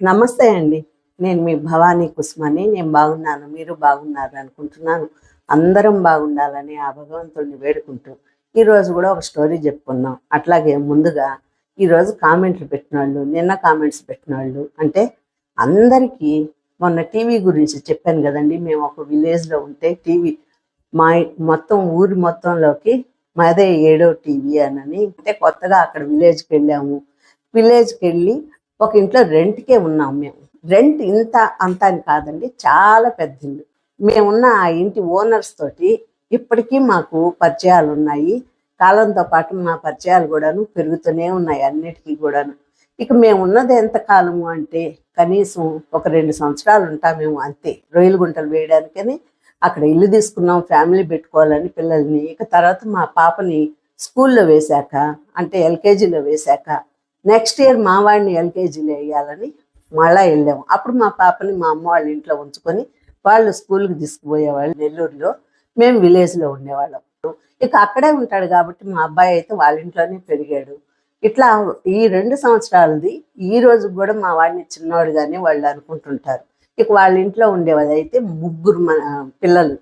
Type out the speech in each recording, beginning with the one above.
నమస్తే అండి. నేను మీ భవానీ కుస్మాని. నేను బాగున్నాను. మీరు బాగున్నారు అనుకుంటున్నాను. అందరం బాగుండాలని ఆ భగవంతుడిని వేడుకుంటూ ఈరోజు కూడా ఒక స్టోరీ చెప్పుకుందాం. అట్లాగే ముందుగా ఈరోజు కామెంట్లు పెట్టిన వాళ్ళు నిన్న కామెంట్స్ పెట్టిన వాళ్ళు అంటే అందరికీ మొన్న టీవీ గురించి చెప్పాను కదండి. మేము ఒక విలేజ్లో ఉంటే టీవీ మా మొత్తం ఊరి మొత్తంలోకి మాదే ఏడో టీవీ అని అంటే కొత్తగా అక్కడ విలేజ్కి వెళ్ళాము. విలేజ్కి వెళ్ళి ఒక ఇంట్లో రెంట్కే ఉన్నాం మేము. రెంట్ ఇంత అంత అని కాదండి చాలా పెద్ద ఇల్లు మేమున్న ఆ ఇంటి ఓనర్స్ తోటి ఇప్పటికీ మాకు పరిచయాలు ఉన్నాయి. కాలంతో పాటు మా పరిచయాలు కూడాను పెరుగుతూనే ఉన్నాయి అన్నిటికీ కూడాను. ఇక మేము ఉన్నది ఎంత కాలము అంటే కనీసం ఒక రెండు సంవత్సరాలు ఉంటామేమో అంతే. రొయ్యలు గుంటలు వేయడానికని అక్కడ ఇల్లు తీసుకున్నాం ఫ్యామిలీ పెట్టుకోవాలని పిల్లల్ని. ఇక తర్వాత మా పాపని స్కూల్లో వేశాక అంటే ఎల్కేజీలో వేశాక నెక్స్ట్ ఇయర్ మా వాడిని ఎల్కేజీలో వేయాలని మళ్ళా వెళ్ళాము అప్పుడు మా పాపని మా అమ్మ వాళ్ళ ఇంట్లో ఉంచుకొని వాళ్ళు స్కూల్కి తీసుకుపోయేవాళ్ళు నెల్లూరులో. మేము విలేజ్లో ఉండేవాళ్ళం. ఇక అక్కడే ఉంటాడు కాబట్టి మా అబ్బాయి అయితే వాళ్ళ ఇంట్లోనే పెరిగాడు. ఇట్లా ఈ రెండు సంవత్సరాలది ఈ రోజు కూడా మా వాడిని చిన్నవాడుగానే వాళ్ళు అనుకుంటుంటారు. ఇక వాళ్ళ ఇంట్లో ఉండేవాళ్ళు అయితే ముగ్గురు మన పిల్లలు.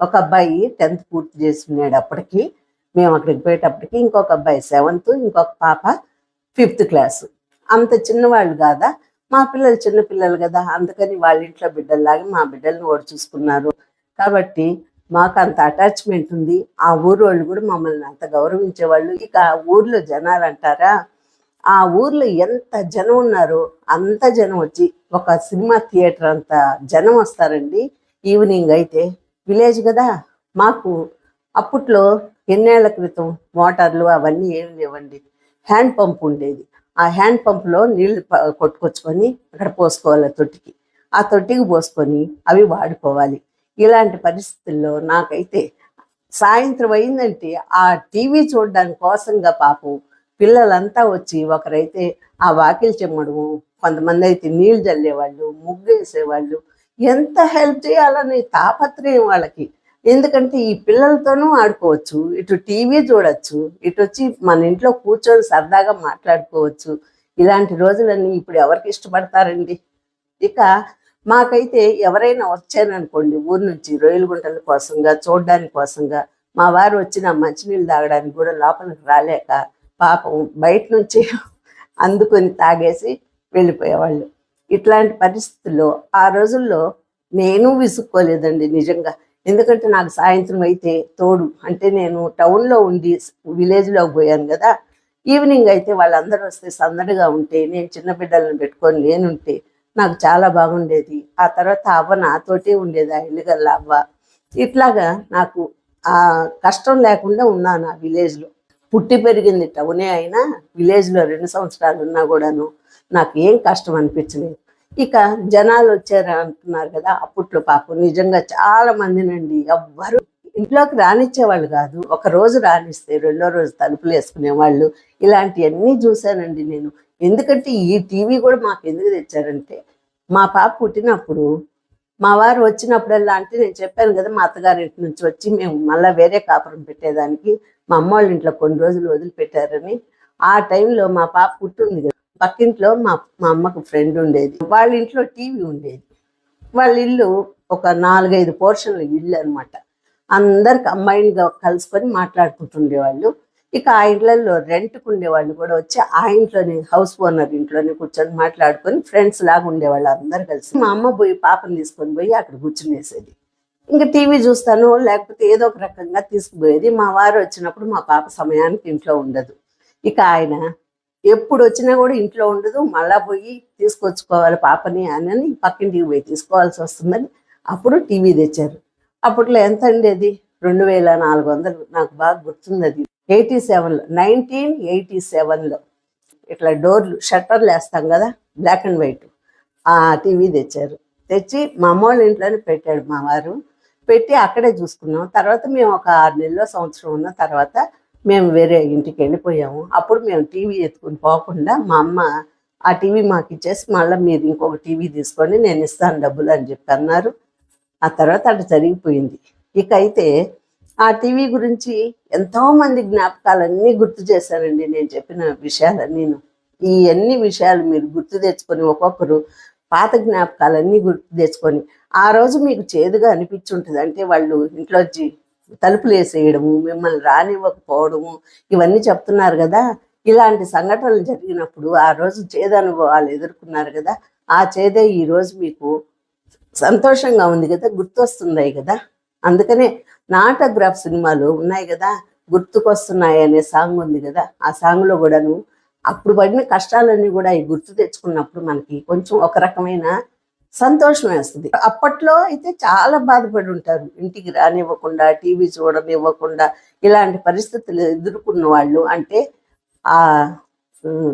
ఒక అబ్బాయి టెన్త్ పూర్తి చేస్తున్నాడు అప్పటికి. మేము అక్కడికి పోయేటప్పటికి ఇంకొక అబ్బాయి సెవెంత్ ఇంకొక పాప ఫిఫ్త్ క్లాస్. అంత చిన్నవాళ్ళు కాదా? మా పిల్లలు చిన్న పిల్లలు కదా అందుకని వాళ్ళ ఇంట్లో బిడ్డల్లాగా మా బిడ్డల్ని ఓడి చూసుకున్నారు. కాబట్టి మాకు అంత అటాచ్మెంట్ ఉంది. ఆ ఊరు వాళ్ళు కూడా మమ్మల్ని అంత గౌరవించేవాళ్ళు. ఇక ఆ ఊర్లో జనాలు అంటారా? ఆ ఊర్లో ఎంత జనం ఉన్నారో అంత జనం వచ్చి ఒక సినిమా థియేటర్ అంత జనం వస్తారండి. ఈవినింగ్ అయితే విలేజ్ కదా? మాకు అప్పట్లో ఎన్నేళ్ళ క్రితం మోటార్లు అవన్నీ ఏమి లేవండి. హ్యాండ్ పంప్ ఉండేది. ఆ హ్యాండ్ పంప్లో నీళ్ళు కొట్టుకొచ్చుకొని అక్కడ పోసుకోవాలి తొట్టికి. ఆ తొట్టికి పోసుకొని అవి వాడుకోవాలి. ఇలాంటి పరిస్థితుల్లో నాకైతే సాయంత్రం అయిందంటే ఆ టీవీ చూడడానికి కోసంగా పాపం పిల్లలంతా వచ్చి ఒకరైతే ఆ వాకిలి చెమ్మడము కొంతమంది అయితే నీళ్ళు చల్లేవాళ్ళు ముగ్గు వేసేవాళ్ళు ఎంత హెల్ప్ చేయాలని తాపత్రయం వాళ్ళకి. ఎందుకంటే ఈ పిల్లలతోనూ ఆడుకోవచ్చు. ఇటు టీవీ చూడొచ్చు. ఇటు వచ్చి మన ఇంట్లో కూర్చొని సరదాగా మాట్లాడుకోవచ్చు. ఇలాంటి రోజులన్నీ ఇప్పుడు ఎవరికి ఇష్టపడతారండి? ఇక మాకైతే ఎవరైనా వచ్చారనుకోండి ఊరు నుంచి రొయ్యల గుంటల కోసంగా చూడడానికి కోసంగా మా వారు వచ్చిన మంచినీళ్ళు తాగడానికి కూడా లోపలికి రాలేక పాపం బయట నుంచి అందుకొని తాగేసి వెళ్ళిపోయేవాళ్ళు. ఇట్లాంటి పరిస్థితుల్లో ఆ రోజుల్లో నేను విసుక్కోలేదండి నిజంగా. ఎందుకంటే నాకు సాయంత్రం అయితే తోడు. అంటే నేను టౌన్లో ఉండి విలేజ్లో పోయాను కదా. ఈవినింగ్ అయితే వాళ్ళందరూ వస్తే సందడిగా ఉంటే నేను చిన్న బిడ్డలను పెట్టుకొని నేనుంటే నాకు చాలా బాగుండేది. ఆ తర్వాత అవ్వ నాతోటే ఉండేది ఆ ఇల్లుగల్ల అవ్వ. ఇట్లాగా నాకు ఆ కష్టం లేకుండా ఉన్నాను ఆ విలేజ్లో పుట్టి పెరిగింది టౌనే అయినా విలేజ్లో రెండు సంవత్సరాలు ఉన్నా కూడాను నాకు ఏం కష్టం అనిపించలేదు. ఇక జనాలు వచ్చారు అంటున్నారు కదా అప్పట్లో పాపం నిజంగా చాలా మందినండి. ఎవ్వరు ఇంట్లోకి రానిచ్చేవాళ్ళు కాదు. ఒక రోజు రానిస్తే రెండో రోజు తలుపులు వేసుకునేవాళ్ళు. ఇలాంటివన్నీ చూశానండి నేను. ఎందుకంటే ఈ టీవీ కూడా మాకు ఎందుకు తెచ్చారంటే మా పాప పుట్టినప్పుడు మా వారు వచ్చినప్పుడల్లా అంటే నేను చెప్పాను కదా మా అత్తగారి ఇంటి నుంచి వచ్చి మేము మళ్ళీ వేరే కాపురం పెట్టేదానికి మా అమ్మ వాళ్ళ ఇంట్లో కొన్ని రోజులు వదిలిపెట్టారని. ఆ టైంలో మా పాప పుట్టింది కదా. పక్కింట్లో మా మా అమ్మకు ఫ్రెండ్ ఉండేది. వాళ్ళ ఇంట్లో టీవీ ఉండేది. వాళ్ళ ఇల్లు ఒక నాలుగైదు పోర్షన్ల ఇల్లు అనమాట అందరికి అమ్మాయిని కలుసుకొని మాట్లాడుకుంటుండేవాళ్ళు ఇక ఆ ఇళ్ళలో రెంట్కు ఉండేవాళ్ళు కూడా వచ్చి ఆ ఇంట్లోనే హౌస్ ఓనర్ ఇంట్లోనే కూర్చొని మాట్లాడుకొని ఫ్రెండ్స్ లాగా ఉండేవాళ్ళు అందరు కలిసి. మా అమ్మ పోయి పాపని తీసుకొని పోయి అక్కడ కూర్చునేసేది. ఇంకా టీవీ చూస్తాను లేకపోతే ఏదో ఒక రకంగా తీసుకుపోయేది. మా వారు వచ్చినప్పుడు మా పాప సమయానికి ఇంట్లో ఉండదు. ఇక ఆయన ఎప్పుడు వచ్చినా కూడా ఇంట్లో ఉండదు మళ్ళా పోయి తీసుకొచ్చుకోవాలి పాపని అని పక్కింటికి పోయి తీసుకోవాల్సి వస్తుందని అప్పుడు టీవీ తెచ్చారు. అప్పట్లో ఎంత ఉండేది రెండు వేల నాలుగు వందలు. నాకు బాగా గుర్తుంది అది ఎయిటీ సెవెన్లో నైన్టీన్ ఎయిటీ సెవెన్లో ఇట్లా డోర్లు షట్టర్లు వేస్తాం కదా బ్లాక్ అండ్ వైట్. ఆ టీవీ తెచ్చారు. తెచ్చి మా అమ్మ వాళ్ళ ఇంట్లోనే పెట్టాడు మా వారు. పెట్టి అక్కడే చూసుకున్నాం. తర్వాత మేము ఒక ఆరు నెలలో సంవత్సరం ఉన్న తర్వాత మేము వేరే ఇంటికి వెళ్ళిపోయాము. అప్పుడు మేము టీవీ ఎత్తుకుని పోకుండా మా అమ్మ ఆ టీవీ మాకు ఇచ్చేసి మళ్ళీ మీరు ఇంకొక టీవీ తీసుకొని నేను ఇస్తాను డబ్బులు అని చెప్పి అన్నారు. ఆ తర్వాత అటు జరిగిపోయింది. ఇక అయితే ఆ టీవీ గురించి ఎంతోమంది జ్ఞాపకాలన్నీ గుర్తు చేశారండి నేను చెప్పిన విషయాలన్నీ. ఈ అన్ని విషయాలు మీరు గుర్తు తెచ్చుకొని ఒక్కొక్కరు పాత జ్ఞాపకాలన్నీ గుర్తు తెచ్చుకొని ఆ రోజు మీకు చేదుగా అనిపించుంటుంది. అంటే వాళ్ళు ఇంట్లోంచి తలుపులు వేసేయడము మిమ్మల్ని రానివ్వకపోవడము ఇవన్నీ చెప్తున్నారు కదా. ఇలాంటి సంఘటనలు జరిగినప్పుడు ఆ రోజు చేదు అనుభవాలు ఎదుర్కొన్నారు కదా. ఆ చేదే ఈ రోజు మీకు సంతోషంగా ఉంది కదా గుర్తొస్తున్నాయి కదా. అందుకనే నాటోగ్రాఫ్ సినిమాలు ఉన్నాయి కదా గుర్తుకొస్తున్నాయి అనే సాంగ్ ఉంది కదా. ఆ సాంగ్లో కూడాను అప్పుడు పడిన కష్టాలన్నీ కూడా ఈ గుర్తు తెచ్చుకున్నప్పుడు మనకి కొంచెం ఒక రకమైన సంతోషం వేస్తుంది అప్పట్లో అయితే చాలా బాధపడి ఉంటారు. ఇంటికి రానివ్వకుండా టీవీ చూడనివ్వకుండా ఇలాంటి పరిస్థితులు ఎదుర్కొన్న వాళ్ళు అంటే ఆ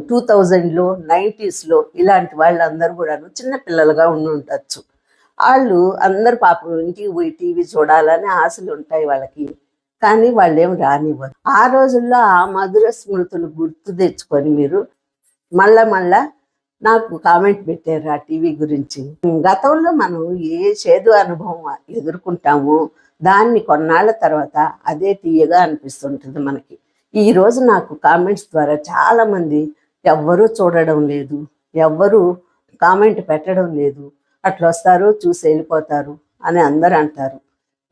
టూ థౌజండ్లో నైంటీస్లో ఇలాంటి వాళ్ళందరూ కూడాను చిన్నపిల్లలుగా ఉండి ఉండొచ్చు. వాళ్ళు అందరు పాపం ఇంటికి పోయి టీవీ చూడాలని ఆశలు ఉంటాయి వాళ్ళకి. కానీ వాళ్ళు ఏం రానివ్వరు. ఆ రోజుల్లో ఆ మధుర స్మృతులు గుర్తు తెచ్చుకొని మీరు మళ్ళా మళ్ళా నాకు కామెంట్ పెట్టారు ఆ టీవీ గురించి. గతంలో మనం ఏ చేదు అనుభవం ఎదుర్కొంటామో దాన్ని కొన్నాళ్ళ తర్వాత అదే తీయగా అనిపిస్తుంటుంది మనకి. ఈ రోజు నాకు కామెంట్స్ ద్వారా చాలా మంది ఎవ్వరూ చూడడం లేదు ఎవ్వరూ కామెంట్ పెట్టడం లేదు అట్లా వస్తారు చూసి వెళ్ళిపోతారు అని అందరూ అంటారు.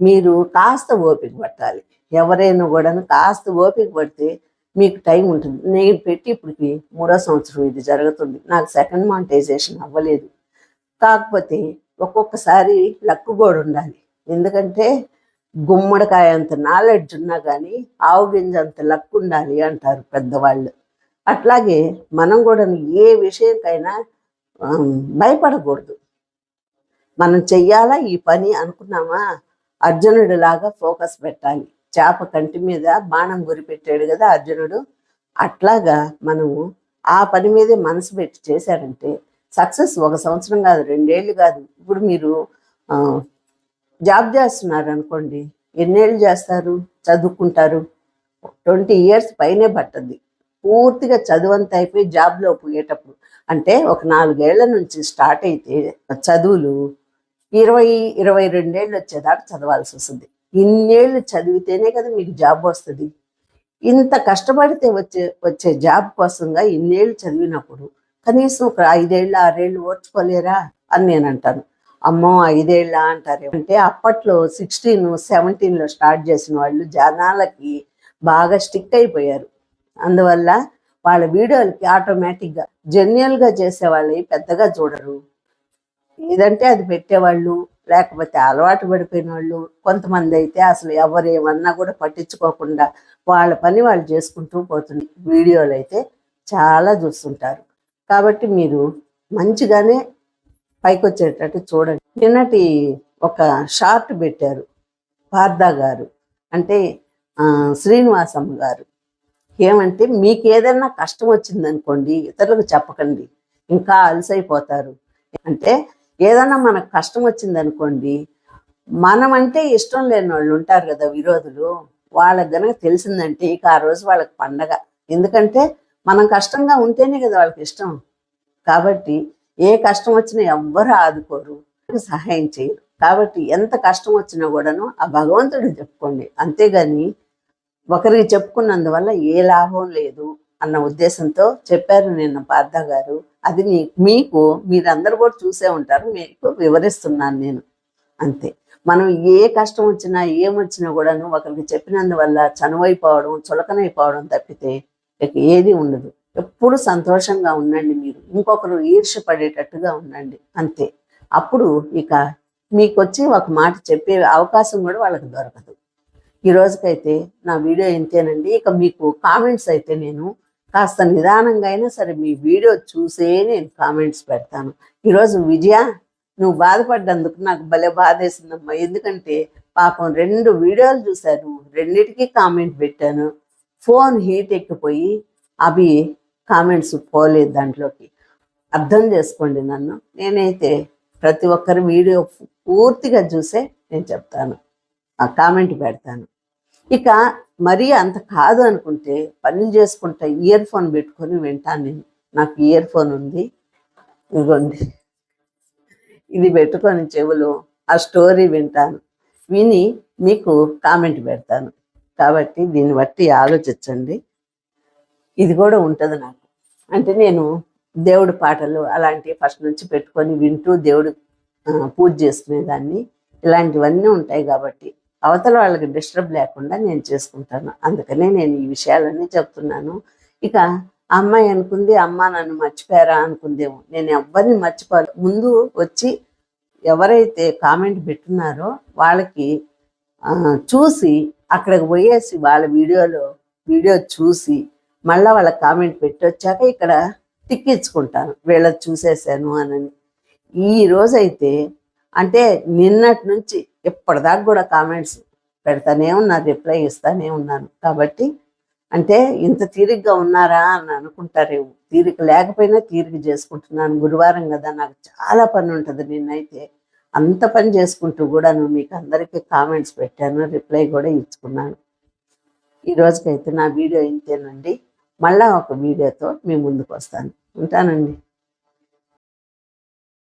మీరు కాస్త ఓపిక పట్టాలి. ఎవరైనా కూడా కాస్త ఓపిక పడితే మీకు టైం ఉంటుంది. నేను పెట్టి ఇప్పటికి మూడో సంవత్సరం ఇది జరుగుతుంది. నాకు సెకండ్ మానిటైజేషన్ అవ్వలేదు. కాకపోతే ఒక్కొక్కసారి లక్కు కూడా ఉండాలి. ఎందుకంటే గుమ్మడికాయ అంత నాలెడ్జ్ ఉన్నా కానీ ఆవు గింజ అంత లక్కు ఉండాలి అంటారు పెద్దవాళ్ళు. అట్లాగే మనం కూడా ఏ విషయంకైనా భయపడకూడదు. మనం చెయ్యాలా? ఈ పని అనుకున్నామా? అర్జునుడి లాగా ఫోకస్ పెట్టాలి. చేప కంటి మీద బాణం గురిపెట్టాడు కదా అర్జునుడు. అట్లాగా మనము ఆ పని మీదే మనసు పెట్టి చేశారంటే సక్సెస్ ఒక సంవత్సరం కాదు రెండేళ్ళు కాదు. ఇప్పుడు మీరు జాబ్ చేస్తున్నారు అనుకోండి ఎన్నేళ్ళు చేస్తారు? చదువుకుంటారు. ట్వంటీ ఇయర్స్ పైనే పట్టద్ది. పూర్తిగా చదువంతా అయిపోయి జాబ్లో పోయేటప్పుడు. అంటే ఒక నాలుగేళ్ళ నుంచి స్టార్ట్ అయితే చదువులు ఇరవై ఇరవై రెండేళ్ళు వచ్చేదాకా చదవాల్సి వస్తుంది. ఇన్నేళ్ళు చదివితేనే కదా మీకు జాబ్ వస్తుంది. ఇంత కష్టపడితే వచ్చే వచ్చే జాబ్ కోసంగా ఇన్నేళ్ళు చదివినప్పుడు కనీసం ఒక ఐదేళ్ళు ఆరేళ్ళు ఓర్చుకోలేరా అని నేను అంటాను. అమ్మో ఐదేళ్ళ అంటారు. అంటే అప్పట్లో సిక్స్టీన్ సెవెంటీన్లో స్టార్ట్ చేసిన వాళ్ళు జనాలకి బాగా స్టిక్ అయిపోయారు. అందువల్ల వాళ్ళ వీడియోలకి ఆటోమేటిక్గా జెన్యున్గా చేసే వాళ్ళని పెద్దగా చూడరు. ఏదంటే అది పెట్టేవాళ్ళు. లేకపోతే అలవాటు పడిపోయిన వాళ్ళు కొంతమంది అయితే అసలు ఎవరు ఏమన్నా కూడా పట్టించుకోకుండా వాళ్ళ పని వాళ్ళు చేసుకుంటూ పోతుంది. వీడియోలు అయితే చాలా చూస్తుంటారు. కాబట్టి మీరు మంచిగానే పైకి వచ్చేటట్టు చూడండి. నిన్నటి ఒక షార్ట్ పెట్టారు పార్దా గారు. అంటే శ్రీనివాసమ్మ గారు. ఏమంటే మీకు ఏదైనా కష్టం వచ్చిందనుకోండి ఇతరులకు చెప్పకండి. ఇంకా అలసైపోతారు. అంటే ఏదైనా మనకు కష్టం వచ్చిందనుకోండి మనమంటే ఇష్టం లేని వాళ్ళు ఉంటారు కదా విరోధులు వాళ్ళకి గనక తెలిసిందంటే ఇక ఆ రోజు వాళ్ళకి పండగ. ఎందుకంటే మనం కష్టంగా ఉంటేనే కదా వాళ్ళకి ఇష్టం. కాబట్టి ఏ కష్టం వచ్చినా ఎవ్వరు ఆదుకోరు సహాయం చేయరు. కాబట్టి ఎంత కష్టం వచ్చినా కూడాను ఆ భగవంతుడు చెప్పుకోండి. అంతేగాని ఒకరికి చెప్పుకున్నందువల్ల ఏ లాభం లేదు అన్న ఉద్దేశంతో చెప్పారు నిన్న పార్థ గారు. అది మీకు మీరందరూ కూడా చూసే ఉంటారు మీకు వివరిస్తున్నాను నేను. అంతే. మనం ఏ కష్టం వచ్చినా ఏమొచ్చినా కూడాను ఒకరికి చెప్పినందువల్ల చనువైపోవడం చులకనైపోవడం తప్పితే ఇక ఏది ఉండదు. ఎప్పుడు సంతోషంగా ఉండండి మీరు. ఇంకొకరు ఈర్ష పడేటట్టుగా ఉండండి. అంతే. అప్పుడు ఇక మీకు వచ్చి ఒక మాట చెప్పే అవకాశం కూడా వాళ్ళకి దొరకదు. ఈ రోజుకైతే నా వీడియో ఇంతేనండి. ఇక మీకు కామెంట్స్ అయితే నేను కాస్త నిదానంగా అయినా సరే మీ వీడియో చూసే నేను కామెంట్స్ పెడతాను. ఈరోజు విజయ నువ్వు బాధపడ్డందుకు నాకు భలే బాధేసిందమ్మా. ఎందుకంటే పాపం రెండు వీడియోలు చూశాను రెండిటికి కామెంట్ పెట్టాను. ఫోన్ హీట్ ఎక్కిపోయి అవి కామెంట్స్ పోలేదు దాంట్లోకి. అర్థం చేసుకోండి నన్ను. నేనైతే ప్రతి ఒక్కరి వీడియో పూర్తిగా చూసే నేను చెప్తాను. ఆ కామెంట్ పెడతాను. ఇక మరీ అంత కాదు అనుకుంటే పనులు చేసుకుంటా ఇయర్ ఫోన్ పెట్టుకొని వింటాను నేను. నాకు ఇయర్ ఫోన్ ఉంది. ఇదిగోండి. ఇది పెట్టుకొని చెవులు ఆ స్టోరీ వింటాను. విని మీకు కామెంట్ పెడతాను. కాబట్టి దీన్ని బట్టి ఆలోచించండి. ఇది కూడా ఉంటుంది నాకు. అంటే నేను దేవుడి పాటలు అలాంటివి ఫస్ట్ నుంచి పెట్టుకొని వింటూ దేవుడు పూజ చేసుకునేదాన్ని. ఇలాంటివన్నీ ఉంటాయి కాబట్టి అవతల వాళ్ళకి డిస్టర్బ్ లేకుండా నేను చేసుకుంటాను. అందుకనే నేను ఈ విషయాలన్నీ చెప్తున్నాను. ఇక అమ్మాయి అనుకుంది అమ్మ నన్ను మర్చిపోయారా? అనుకుందేమో. నేను ఎవరిని మర్చిపోలే ముందు వచ్చి ఎవరైతే కామెంట్ పెట్టున్నారో వాళ్ళకి చూసి అక్కడికి పోయేసి వాళ్ళ వీడియోలో వీడియో చూసి మళ్ళీ వాళ్ళ కామెంట్ పెట్టి వచ్చాక ఇక్కడ తిక్కించుకుంటాను. వీళ్ళది చూసేసాను అని. ఈ రోజైతే అంటే నిన్నటి నుంచి ఇప్పటిదాకా కూడా కామెంట్స్ పెడతానే ఉన్నారు రిప్లై ఇస్తానే ఉన్నాను కాబట్టి అంటే ఇంత తీరిగ్గా ఉన్నారా అని అనుకుంటారేమో తీరిక లేకపోయినా తీరిక చేసుకుంటున్నాను. గురువారం కదా నాకు చాలా పని ఉంటుంది నిన్నైతే. అంత పని చేసుకుంటూ కూడా నువ్వు మీకు అందరికీ కామెంట్స్ పెట్టాను రిప్లై కూడా ఇచ్చుకున్నాను. ఈ రోజుకైతే నా వీడియో ఇంతేనండి. మళ్ళా ఒక వీడియోతో మీ ముందుకు వస్తాను. ఉంటానండి.